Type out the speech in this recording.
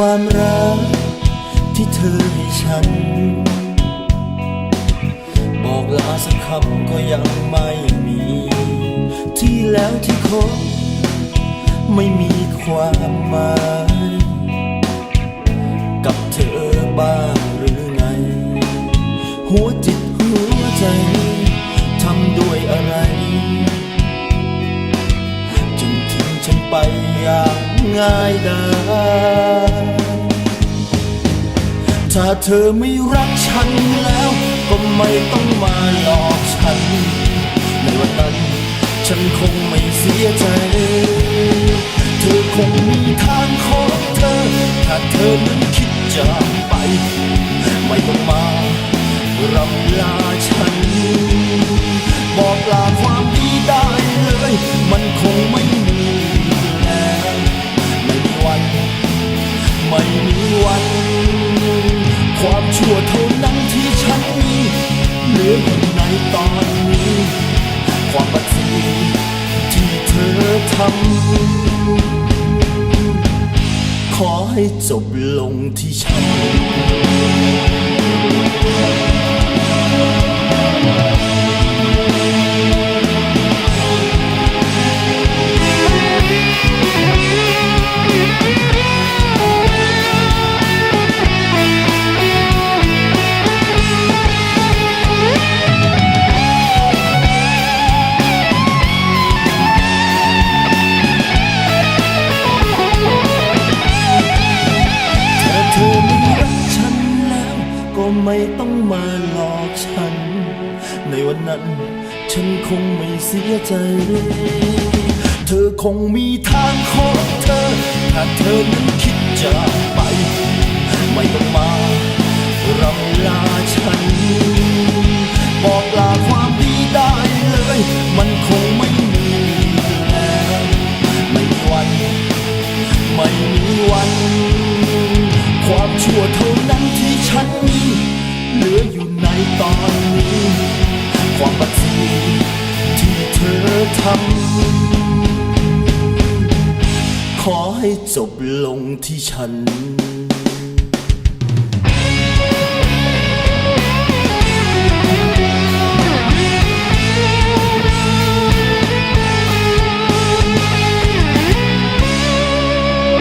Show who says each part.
Speaker 1: ความรักที่เธอให้ฉัน บอกลาสักคำก็ยังไม่มี ที่แล้วที่คบไม่มีความหมาย กับเธอบ้างหรือไง หัวจิตหัวใจทำด้วยอะไร จึงทิ้งฉันไปอย่าง ง่ายดายถ้าเธอไม่รักฉันแล้ว ก็ไม่ต้องมาหลอกฉัน ในวันนั้นฉันคงไม่เสียใจ เธอคงมีทางของเธอ ถ้าเธอนั้นคิดจะไป ไม่ต้องมารำลาฉัน ชั่วเท่านั้นที่ฉันมีเหลืออยู่ในตอนนี้ ความบัดซีที่เธอทำ ขอให้จบลงที่ฉัน ไม่ต้องมาหลอกฉัน ในวันนั้นฉันคงไม่เสียใจ เธอคงมีทางของเธอ ถ้าเธอนั้นคิดจะไป ไม่ต้องมารำลาฉัน บอกลาความดีได้เลย มันคงไม่มีแล้วไม่มีวัน ไม่มีวัน ความชั่วเท่า ความบัดซีที่เธอทำ ขอให้จบลงที่ฉัน